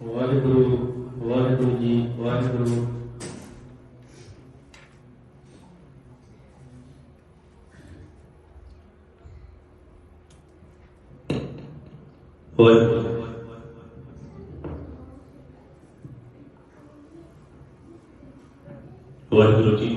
ਵਾਹਿਗੁਰੂ ਵਾਹਿਗੁਰੂ ਜੀ ਵਾਹਿਗੁਰੂ ਵਾਹਿਗੁਰੂ ਵਾਹਿਗੁਰੂ ਜੀ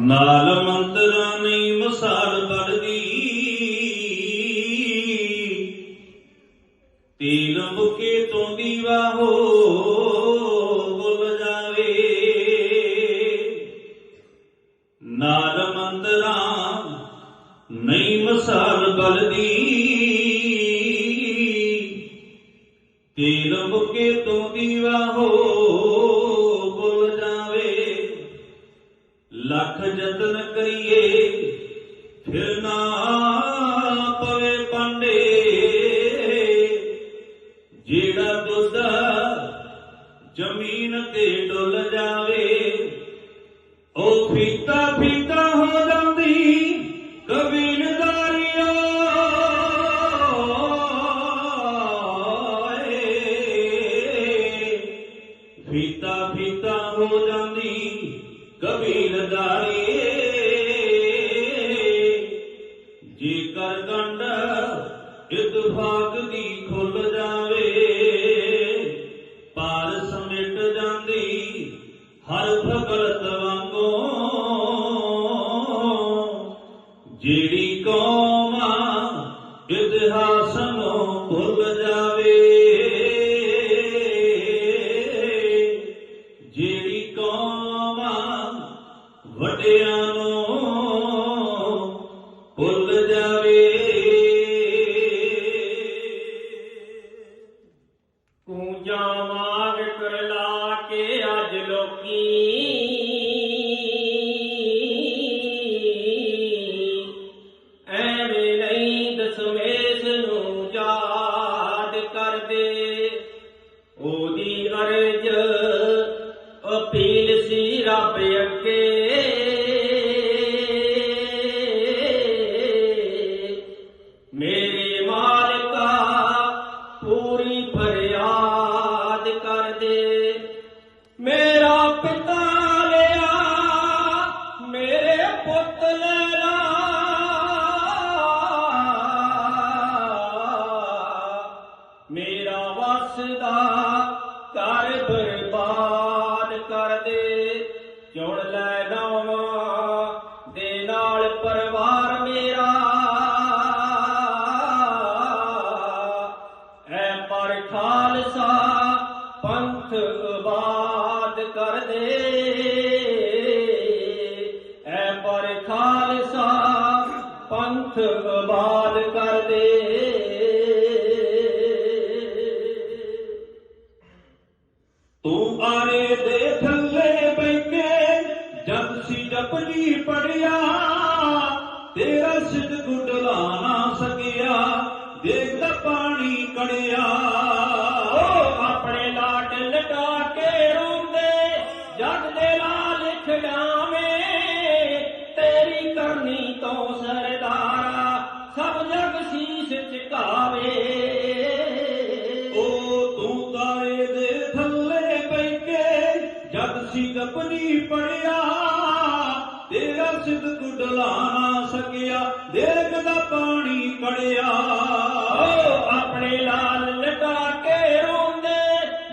ਨਾਲ ਮੰਤਰਾਂ ਨਹੀਂ ਮਸਾਲ ਬੜਦੀ ਤੀਰ ਮੁਕੇ ਤੋਂ ਦੀਵਾ ਹੋ ਗੁਲ ਜਾਵੇ। ਨਾਲ ਮੰਤਰਾਂ ਨਹੀਂ ਮਸਾਲ ਬਲਦੀ ਤੀਰ ਮੁਕੇ ਤੋਂ ਦੀਵਾ ਹੋ ਗੁਲ ਜਾਵੇ। ਲੱਖ ਯਤਨ ਕਰੀਏ, ਫਿਰ ਨਾ ਪਵੇ ਪਾਂਡੇ। ਜਿਹੜਾ ਦੁੱਧ ਜ਼ਮੀਨ ਤੇ ਡੁੱਲ ਜਾਵੇ, ਉਹ ਫੀਤਾ ਫੀਤਾ ਹੋ ਜਾਂਦੀ ਕਬੀਲਦਾਰੀਓ ਜਿਹੜੀ ਕੌਮਾਂ ਇਤਿਹਾਸ ਨੂੰ ਭੁੱਲ ਜਾਵੇ ਪੰਥ ਆਬਾਦ ਕਰ ਦੇ ਤੂੰ ਆਰੇ ਦੇ ਥੱਲੇ ਬੈਠੇ ਜਦ ਸੀ ਜਪਜੀ ਪੜਿਆ, ਤੇਰਾ ਸਿੱਧ ਗੁੱਡਲਾ ਨਾ ਸਕਿਆ ਦੇਖਦਾ ਪਾਣੀ ਕੜਿਆ। ਜਦ ਸੀ ਪੜਿਆ, ਤੇਰਾ ਸਿੱਧ ਗੁੱਡਲਾ ਨਾ ਸਕਿਆ ਦੇਖਦਾ ਪਾਣੀ ਕੜਿਆ ਆਪਣੇ ਲਾਲ ਲਟਾ ਕੇ ਰੋਂਦੇ,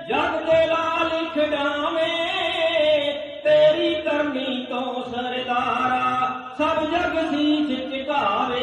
ਜਗ ਦੇ ਲਾਲ ਖੜਾਵੇਂ ਤੇਰੀ ਕਰਨੀ ਤੋਂ ਸਰਦਾਰਾ, ਸਭ ਜਗ ਸੀਸ ਝੁਕਾਵੇ।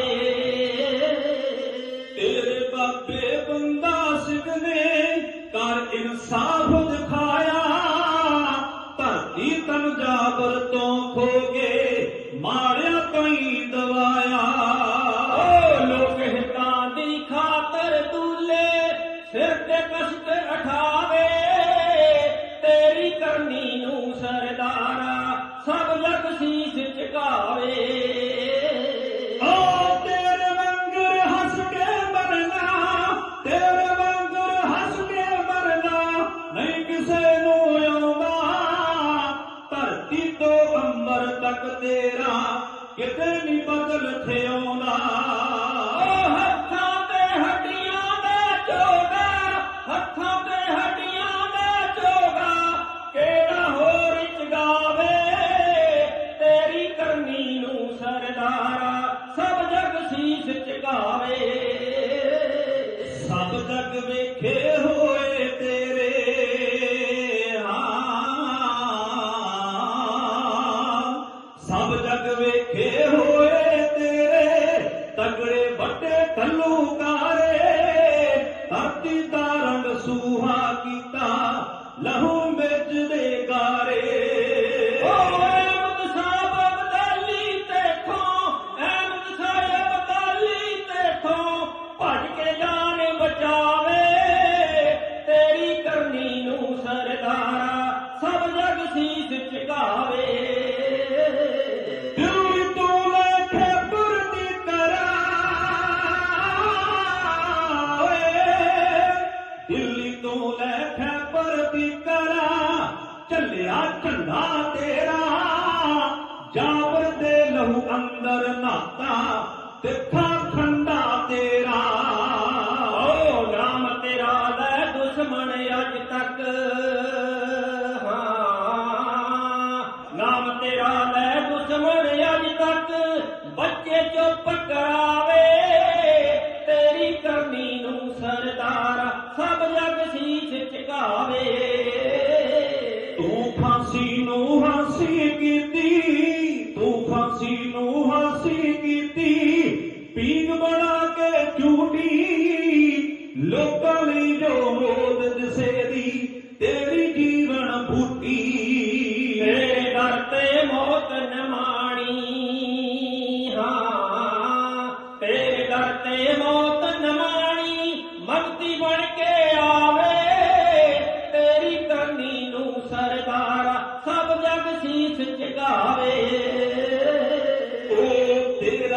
ਮਨ ਅਜ ਤੱਕ।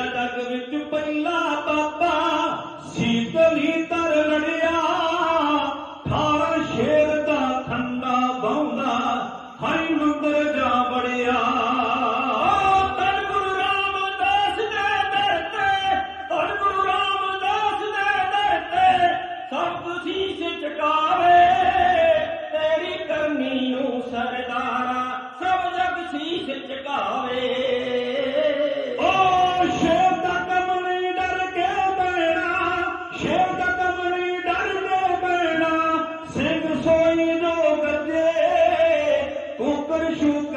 எடுத்துக்காட்டாக வேண்டும் you.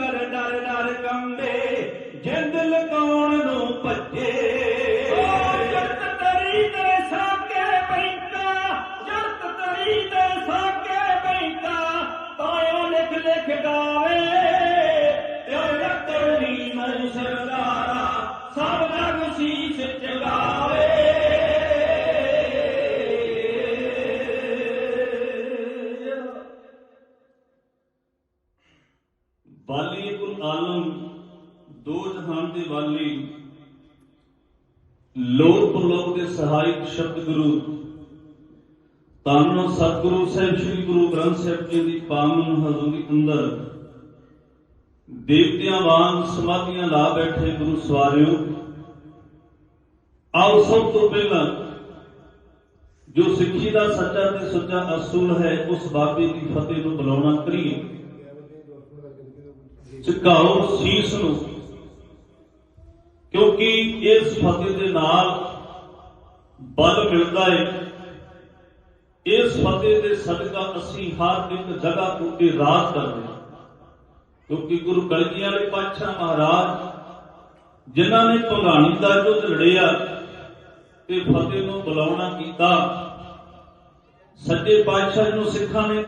ਦੋ ਜਹਾਨ ਦੇ ਵਾਲੀ ਲੋਕ ਪ੍ਰਲੋਕ ਦੇ ਸਹਾਇਕ ਸ਼ਬਦ ਗੁਰੂ। ਤਨ ਸਤਿਗੁਰੂ ਸਾਹਿਬ, ਸ੍ਰੀ ਗੁਰੂ ਗ੍ਰੰਥ ਸਾਹਿਬ ਜੀ ਦੀ ਪਾਵਨ ਹਜ਼ੂਰੀ ਅੰਦਰ ਦੇਵਤਿਆਂ ਵਾਂਗ ਸਮਾਧੀਆਂ ਲਾ ਬੈਠੇ ਗੁਰੂ ਸਵਾਰਿਓ, ਆਓ ਸਭ ਤੋਂ ਪਹਿਲਾਂ ਜੋ ਸਿੱਖੀ ਦਾ ਸੱਚਾ ਤੇ ਸੱਚਾ ਅਸੂਲ ਹੈ, ਉਸ ਬਾਬੇ ਦੀ ਫਤਿਹ ਨੂੰ ਬੁਲਾਉਣਾ ਕਰੀਏ। ਝੁਕਾਓ ਸੀਸ ਨੂੰ। ਕਿਉਂਕਿ ਇਸ ਫਤਿਹ ਦੇ ਨਾਲ ਬਲ ਮਿਲਦਾ ਹੈ ਇਸ ਫਤਿਹ ਦੇ ਸਦਕਾ ਅਸੀਂ ਹਰ ਇੱਕ ਜਗ੍ਹਾ ਉੱਤੇ ਰਾਜ ਕਰਦੇ ਹਾਂ। ਕਿਉਂਕਿ ਗੁਰੂ ਕਲਗੀਆਂ ਵਾਲੇ ਪਾਤਸ਼ਾਹ ਮਹਾਰਾਜ, ਜਿਨ੍ਹਾਂ ਨੇ ਭੰਗਾਣੀ ਦਾ ਯੁੱਧ ਲੜਿਆ ਤੇ ਫਤਿਹ ਨੂੰ ਬੁਲਾਉਣਾ ਕੀਤਾ, ਸੱਚੇ ਪਾਤਸ਼ਾਹ ਨੂੰ ਸਿੱਖਾਂ ਨੇ